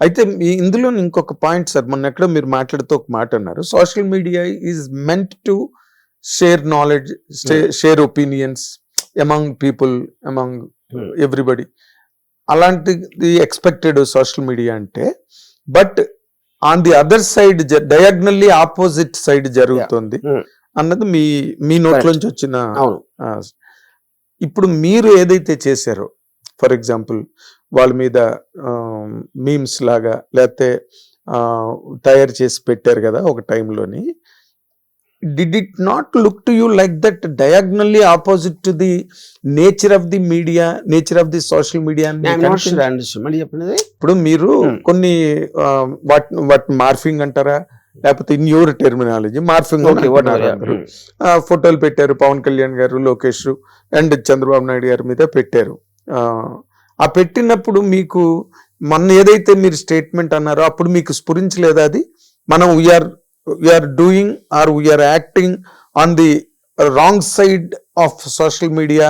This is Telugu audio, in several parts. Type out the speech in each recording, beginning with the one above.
అయితే మీ- ఇందులో ఇంకొక పాయింట్ సార్ మొన్న ఎక్కడో మీరు మాట్లాడుతూ ఒక మాట అన్నారు. Social media is meant to share knowledge share opinions among people among. Everybody అలాంటిది ఎక్స్పెక్టెడ్ సోషల్ మీడియా అంటే but on the other side diagonally opposite side జరుగుతుంది. అన్నది మీ మీ నోట్లోంచి వచ్చిన ఇప్పుడు మీరు ఏదైతే చేశారో ఫర్ ఎగ్జాంపుల్ వాళ్ళ మీద మీమ్స్ లాగా లేకపోతే తయారు చేసి పెట్టారు కదా ఒక టైంలోని. Did it not look to you like that diagonally opposite to the nature of the media nature of the social media ఇప్పుడు మీరు Hmm. కొన్ని వాట్ వాట్ మార్ఫింగ్ అంటారా? లేకపోతే ఇన్ యువర్ టెర్మినాలజీ మార్ఫింగ్ ఆ, ఫోటోలు పెట్టారు పవన్ కళ్యాణ్ గారు లోకేష్ అండ్ చంద్రబాబు నాయుడు గారి మీద పెట్టారు. ఆ, పెట్టినప్పుడు మీకు మొన్న ఏదైతే మీరు స్టేట్మెంట్ అన్నారో అప్పుడు మీకు స్ఫురించలేదా అది మనం we are we are doing or we are acting on the wrong side of social media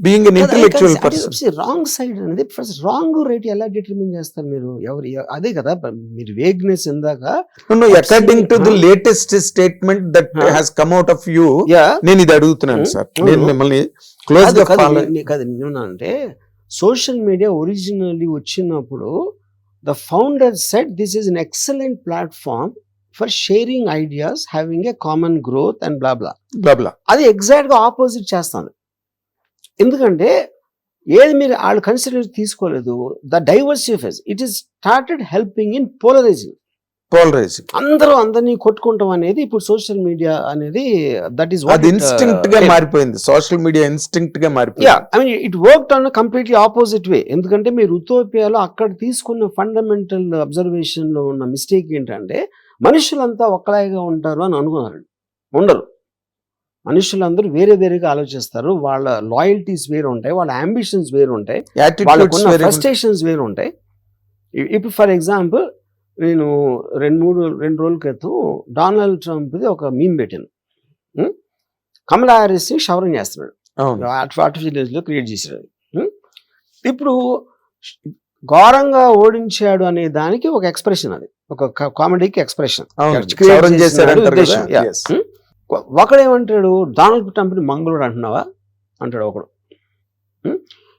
being an intellectual person wrong side అనేది ఫస్ట్ రాంగ్ రేట్ ఎలా డిటర్మిన్ చేస్తారు మీరు ఎవరు అదే కదా మీరు వేగ్నెస్ ఇందాక according to the? Latest statement that? Has come out of you నేను ఇది అడుగుతున్నాను Hmm. Sir Hmm. నేను మిమ్మల్ని క్లోజ్గా ఫాలో కదా నేను అంటే సోషల్ మీడియా ఒరిజినల్లీ వచ్చినప్పుడు the founder said this is an excellent platform for sharing ideas having a common growth and blah blah. Blah blah అది ఎగ్జాక్ట్గా ఆపోజిట్ చేస్తాను ఎందుకంటే ఏది మీరు వాళ్ళు కన్సిడర్ తీసుకోలేదు the diversity phase it is started helping in polarising. Polarising అందరూ అందరినీ కొట్టుకుంటాం అనేది ఇప్పుడు సోషల్ మీడియా అనేది దట్ ఈస్ అది ఇన్స్టింక్ట్గా మారిపోయింది. సోషల్ మీడియా ఇన్స్టింక్ట్గా మారిపోయింది I mean it work on completely opposite way ఎందుకంటే మీరు ఉతోపియాలో అక్కడ తీసుకున్న ఫండమెంటల్ అబ్జర్వేషన్లో ఉన్న మిస్టేక్ ఏంటంటే మనుషులంతా ఒక్కలాగా ఉంటారు అని అనుకున్నారు. ఉండరు. మనుషులందరూ వేరే వేరేగా ఆలోచిస్తారు. వాళ్ళ లాయల్టీస్ వేరు ఉంటాయి వాళ్ళ అంబిషన్స్ వేరు ఉంటాయి వాళ్ళకున్న ఫ్రస్ట్రేషన్స్ వేరు ఉంటాయి. ఇప్పుడు ఫర్ ఎగ్జాంపుల్ నేను రెండు మూడు రెండు రోజుల క్రితం డొనాల్డ్ ట్రంప్ది ఒక మీమ్ పెట్టాను? కమలా హారిస్ని క్షవరం చేస్తున్నాడు. ఆర్టిఫిషియల్లో క్రియేట్ చేశాడు ఉం? ఇప్పుడు ఘోరంగా ఓడించాడు అనే దానికి ఒక ఎక్స్ప్రెషన్ అది. ఒక కామెడీకి ఎక్స్ప్రెషన్? ఒకడేమంటాడు డొనాల్డ్ ట్రంప్ని మంగళూరు అంటున్నావా? అంటాడు ఒకడు?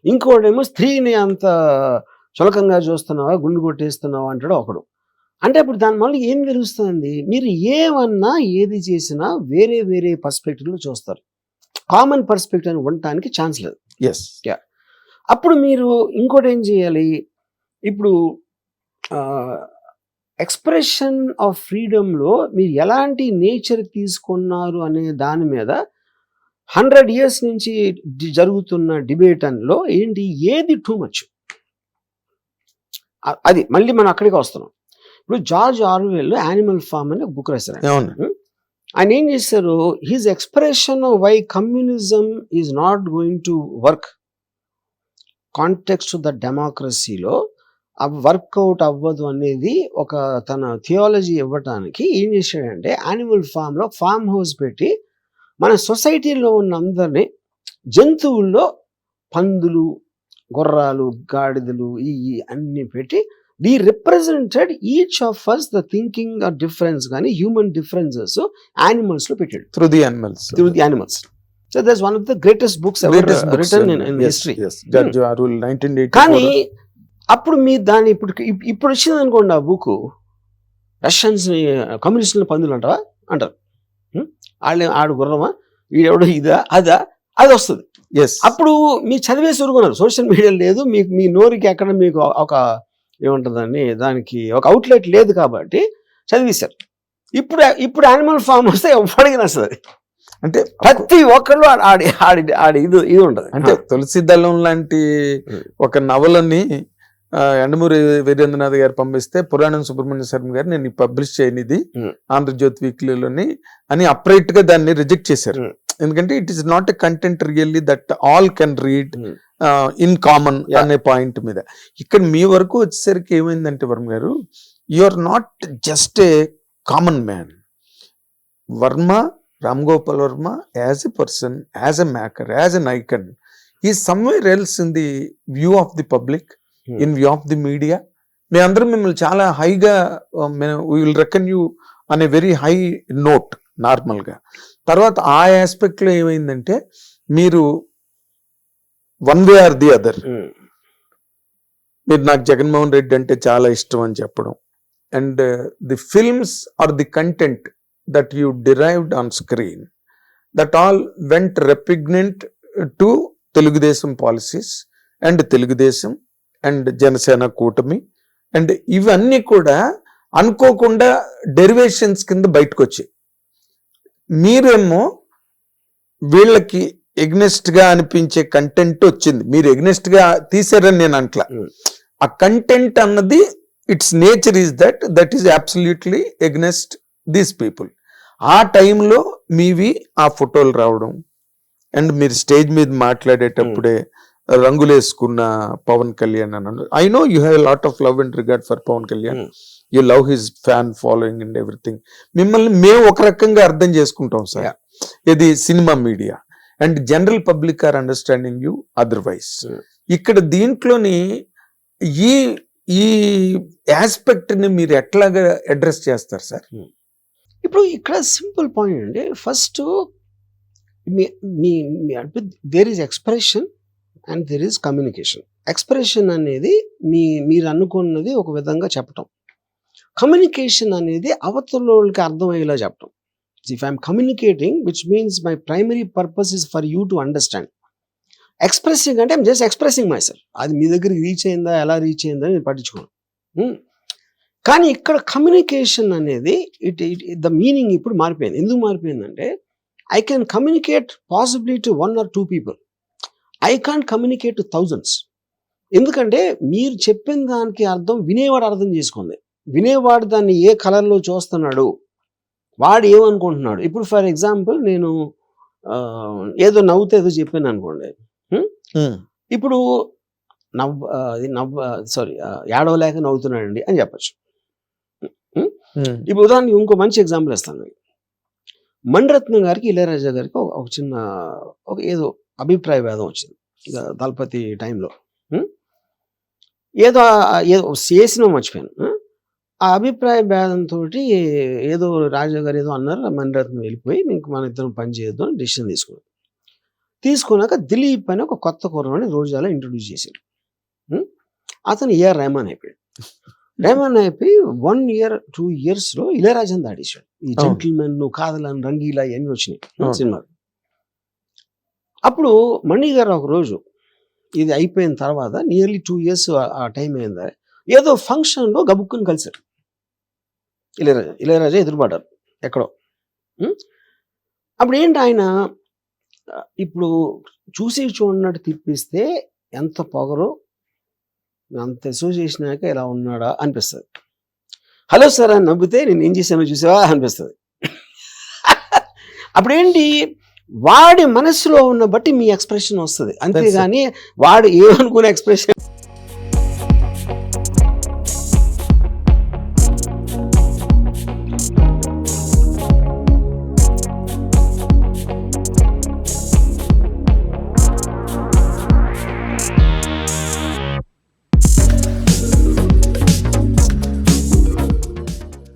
ఇంకోడేమో స్త్రీని అంత చులకంగా చూస్తున్నావా? గుండు కొట్టేస్తున్నావా? అంటాడు ఒకడు. అంటే ఇప్పుడు దాని వల్ల ఏం తెలుస్తుంది మీరు ఏమన్నా ఏది చేసినా వేరే వేరే పర్స్పెక్టివ్లో చూస్తారు. కామన్ పర్స్పెక్టివ్ అని ఉండటానికి ఛాన్స్ లేదు. Yes. అప్పుడు మీరు ఇంకోటి ఏం చేయాలి? ఇప్పుడు ఎక్స్ప్రెషన్ ఆఫ్ ఫ్రీడమ్లో మీరు ఎలాంటి నేచర్ తీసుకున్నారు అనే దాని మీద హండ్రెడ్ ఇయర్స్ నుంచి జరుగుతున్న డిబేట్లో ఏంటి? ఏది టూ మచ్ అది మళ్ళీ మనం అక్కడికి వస్తున్నాం. ఇప్పుడు జార్జ్ ఆర్వెల్ యానిమల్ ఫామ్ అని బుక్ రాశారు ఆయన. ఏం చేశారు? His expression why communism is not going to work. Context the డెమోక్రసీలో వర్కౌట్ అవ్వదు అనేది ఒక తన థియాలజీ ఇవ్వటానికి ఏం చేశాడంటే యానిమల్ ఫామ్లో ఫామ్ హౌస్ పెట్టి మన సొసైటీలో ఉన్న అందరినీ జంతువుల్లో పందులు గుర్రాలు గాడిదలు ఈ అన్ని పెట్టి the represented each of us the thinking difference కానీ హ్యూమన్ డిఫరెన్సెస్ యానిమల్స్లో పెట్టాడు. Through the animals through the animals so that's one of the greatest books written in history కానీ అప్పుడు మీ దాన్ని ఇప్పుడు ఇప్- ఇప్పుడు వచ్చింది అనుకోండి ఆ బుక్ రష్యన్స్ కమ్యూనిస్టుల పందులు అంటావా? అంటారు. హ్మ్? వాళ్ళే ఆడు గుర్రమా? వీడెవడో ఇదా అదా? అది వస్తుంది. ఎస్ అప్పుడు మీరు చదివేసి ఊరుకున్నారు సోషల్ మీడియా లేదు. మీకు మీ నోరుకి ఎక్కడ మీకు ఒక ఏముంటుందండి దానికి ఒక అవుట్లెట్ లేదు కాబట్టి చదివేశారు ఇప్పుడు ఇప్పుడు యానిమల్ ఫామ్ వస్తే ఎవరికి నచ్చదు అంటే ప్రతి ఒక్కళ్ళు ఆడి ఆడి ఆడి ఇది ఇది ఉంటుంది అంటే తులసి దళం లాంటి. ఒక నవలని ఎండమూరి వీరేంద్రనాథ్ గారు పంపిస్తే పురాణం సుబ్రహ్మణ్య శర్మ గారు నేను పబ్లిష్ చేయని ఇది Hmm. ఆంధ్రజ్యోతి వీక్లీలోని అని అప్రైట్గా దాన్ని రిజెక్ట్ చేశారు. ఎందుకంటే it is not a content really that all can read. In common. అనే పాయింట్ మీద ఇక్కడ మీ వరకు వచ్చేసరికి ఏమైందంటే Varma garu you are not just a common man Varma Ram Gopal Varma as a person as a maker as an icon ఈ somewhere else in the view of the public. In view of the media మీ అందరం మిమ్మల్ని చాలా హైగా విల్ రెకన్ యూ అనే వెరీ హై నోట్ నార్మల్గా తర్వాత ఆ ఆస్పెక్ట్లో ఏమైందంటే మీరు one way or the other మీరు నాకు జగన్మోహన్ రెడ్డి అంటే చాలా ఇష్టం అని చెప్పడం. And the films or the content that you derived on screen that all went repugnant to Telugu Desam policies and Telugu Desam and Janasena కూటమి అండ్ ఇవన్నీ కూడా అనుకోకుండా డెరివేషన్స్ కింద బయటకు వచ్చాయి మీరేమో వీళ్ళకి గా అనిపించే కంటెంట్ వచ్చింది. మీరు ఎగ్నెస్ట్గా తీసారని నేను అంట్లా. Hmm. ఆ కంటెంట్ అన్నది its nature is that that is absolutely against these people ఆ టైంలో మీవి ఆ ఫోటోలు రావడం. అండ్ మీరు స్టేజ్ మీద మాట్లాడేటప్పుడే రంగులేసుకున్న పవన్ కళ్యాణ్ అన్నాను I know you have lot of love and regard for Pawan Kalyan. Hmm. You love his fan following and everything మిమ్మల్ని మేము ఒక రకంగా అర్థం చేసుకుంటాం సార్. ఇది cinema media. And general public are understanding you otherwise Hmm. ఇక్కడ దీంట్లోని ఈ ఈ ఆస్పెక్ట్ని మీరు ఎట్లాగా అడ్రస్ చేస్తారు సార్ ఇప్పుడు ఇక్కడ సింపుల్ పాయింట్ అండి. ఫస్ట్ మీ మీ there is expression and there is communication expression అనేది మీ మీరు అనుకున్నది ఒక విధంగా చెప్పటం. కమ్యూనికేషన్ అనేది అవతల వాళ్ళకి అర్థమయ్యేలా చెప్పటం. If I'm communicating which means my primary purpose is for you to understand expressing అంటే జస్ట్ ఎక్స్ప్రెసింగ్ మై సెల్ఫ్ అది మీ దగ్గరికి రీచ్ అయిందా ఎలా రీచ్ అయిందా నేను పట్టించుకోను. Hmm? కానీ ఇక్కడ కమ్యూనికేషన్ అనేది ఇట్ ఇట్ ద మీనింగ్ ఇప్పుడు మారిపోయింది. ఎందుకు మారిపోయిందంటే I can communicate possibility to one or two people I can't communicate to thousands ఎందుకంటే మీరు చెప్పిన దానికి అర్థం వినేవాడు అర్థం చేసుకుంది వినేవాడు దాన్ని ఏ కలర్లో చూస్తున్నాడు? వాడు ఏమనుకుంటున్నాడు? ఇప్పుడు ఫర్ ఎగ్జాంపుల్ నేను ఏదో నవ్వుతే ఏదో చెప్పాను అనుకోండి. ఇప్పుడు నవ్వు అది నవ్వు సారీ ఏడవలేక నవ్వుతున్నాడండి అని చెప్పచ్చు. ఇప్పుడు ఉదాహరణకి ఇంకో మంచి ఎగ్జాంపుల్ ఇస్తాను నేను మణిరత్నం గారికి ఇళయరాజా గారికి ఒక చిన్న ఒక ఏదో అభిప్రాయ భేదం వచ్చింది. దళపతి టైంలో? ఏదో ఏదో చేసిన మర్చిపోయాను? ఆ అభిప్రాయ భేదంతో ఏదో రాజా గారు ఏదో అన్నారు మణిరత్నం వెళ్ళిపోయి మీకు మన ఇద్దరం పని చేయొద్దు అని డిసిషన్ తీసుకున్నాం తీసుకున్నాక దిలీప్ అని ఒక కొత్త కుర్రవాడిని రోజాలో ఇంట్రొడ్యూస్ చేశారు? అతను ఏఆర్ రెహమాన్ అయిపోయాడు రెహమాన్ అయిపోయి వన్ ఇయర్ టూ ఇయర్స్లో ఇళయరాజన్ దాడేశాడు ఈ. జెంటిల్మెన్ కాదలని రంగీలా ఇవన్నీ వచ్చినాయి. సినిమా అప్పుడు మణి గారు ఒక రోజు ఇది అయిపోయిన తర్వాత నియర్లీ టూ ఇయర్స్ ఆ టైం అయిందా ఏదో ఫంక్షన్లో గబుక్కుని కలిశారు ఇళయరాజా ఇళయరాజా ఎదురుపడ్డారు ఎక్కడో? అప్పుడు ఏంటి ఆయన ఇప్పుడు చూసి చూడనట్టు తిప్పిస్తే ఎంత పొగరు అంత అసోసియేషనాక ఇలా ఉన్నాడా అనిపిస్తుంది. హలో సార్ అని నవ్వితే నేను ఏం చేశానో చూసావా అనిపిస్తుంది. అప్పుడేంటి వాడి మనసులో ఉన్న బట్టి మీ ఎక్స్ప్రెషన్ వస్తుంది. అంతేగాని వాడు ఏమనుకునే ఎక్స్ప్రెషన్